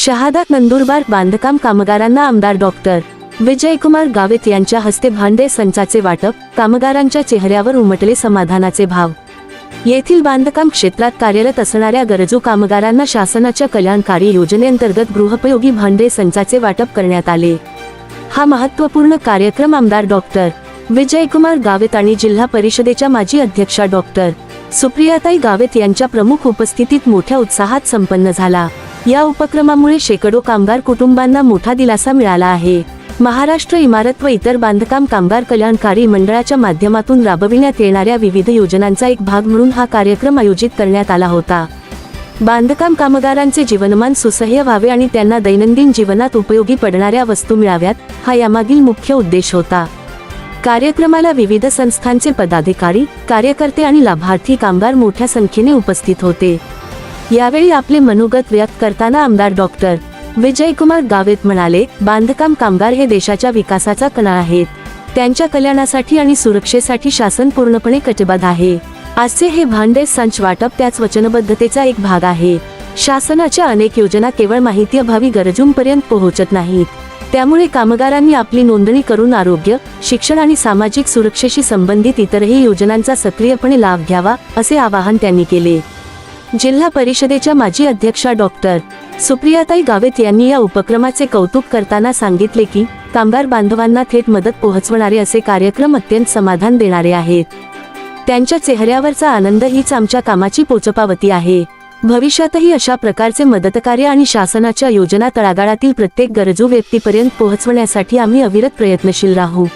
शहादा नंदुरबार बांधकाम कामगारांना आमदार डॉक्टर विजयकुमार गावित यांच्या हस्ते भांडे संचाचे वाटप कामगारांच्या चेहऱ्यावर उमटले समाधानाचे भाव. येथील बांधकाम क्षेत्रात कार्यरत असणाऱ्या गरजू कामगारांना शासनाच्या कल्याणकारी योजनेअंतर्गत गृहपयोगी भांडे संचाचे वाटप करण्यात आले. हा महत्त्वपूर्ण कार्यक्रम आमदार डॉक्टर विजयकुमार गावित आणि जिल्हा परिषदेच्या माजी अध्यक्षा डॉक्टर सुप्रियाताई गावित यांच्या प्रमुख उपस्थितीत मोठ्या उत्साहात संपन्न झाला. या उपक्रमामुळे शेकडो कामगार कुटुंबांना मोठा दिलासा मिळाला आहे. महाराष्ट्र इमारत व इतर बांधकाम कामगार कल्याणकारी मंडळाच्या माध्यमातून राबविण्यात येणाऱ्या विविध योजनांचा एक भाग म्हणून हा कार्यक्रम आयोजित करण्यात आला होता. बांधकाम कामगारांचे जीवनमान सुसह्य व्हावे आणि त्यांना दैनंदिन जीवनात उपयोगी पडणाऱ्या वस्तू मिळाव्यात हा यामागील मुख्य उद्देश होता. कार्यक्रमाला विविध संस्थांचे पदाधिकारी कार्यकर्ते आणि लाभार्थी कामगार मोठ्या संख्येने उपस्थित होते. यावेळी आपले मनोगत व्यक्त करताना आमदार डॉक्टर विजयकुमार गावित म्हणाले बांधकाम कामगार हे देशाच्या विकासाचा कणा आहेत. त्यांच्या कल्याणासाठी आणि सुरक्षेसाठी शासन पूर्णपणे कटिबद्ध आहे. आजचे हे भांडे संच वाटप त्याच वचनबद्धतेचा एक भाग आहे. शासनाच्या अनेक योजना केवळ माहिती अभावी गरजूंपर्यंत पोहोचत नाहीत. त्यामुळे कामगारांनी आपली नोंदणी करून आरोग्य शिक्षण आणि सामाजिक सुरक्षेशी संबंधित इतरही योजनांचा सक्रियपणे लाभ घ्यावा असे आवाहन त्यांनी केले. जिल्हा परिषदेच्या माजी अध्यक्षा डॉक्टर सुप्रियाताई गावित यांनी या उपक्रमाचे कौतुक करताना सांगितले की कामगार बांधवांना थेट मदत पोहोचवणारे असे कार्यक्रम अत्यंत समाधान देणारे आहेत. त्यांच्या चेहऱ्यावरचा आनंद हीच आमच्या कामाची पोचपावती आहे. भविष्यातही अशा प्रकारचे मदतकार्य आणि शासनाच्या योजना तळागाळातील प्रत्येक गरजू व्यक्तीपर्यंत पोहोचवण्यासाठी आम्ही अविरत प्रयत्नशील राहू.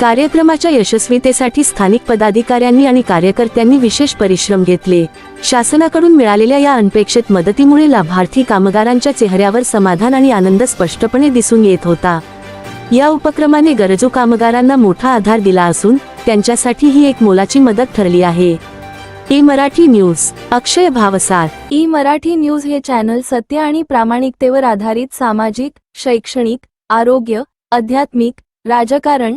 कार्यक्रमाच्या यशस्वीतेसाठी स्थानिक पदाधिकाऱ्यांनी आणि कार्यकर्त्यांनी विशेष परिश्रम घेतले. शासनाकडून मिळालेल्या या अनपेक्षित मदतीमुळे लाभार्थी कामगारांच्या चेहऱ्यावर समाधान आणि आनंद स्पष्टपणे दिसून येत होता. या उपक्रमाने गरजू कामगारांना मोठा आधार दिला असून त्यांच्यासाठी ही एक मोलाची मदत ठरली आहे. E Marathi news Akshay Bhavsar. E Marathi news हे चॅनल सत्य आणि प्रामाणिकतेवर आधारित सामाजिक शैक्षणिक आरोग्य आध्यात्मिक राजकारण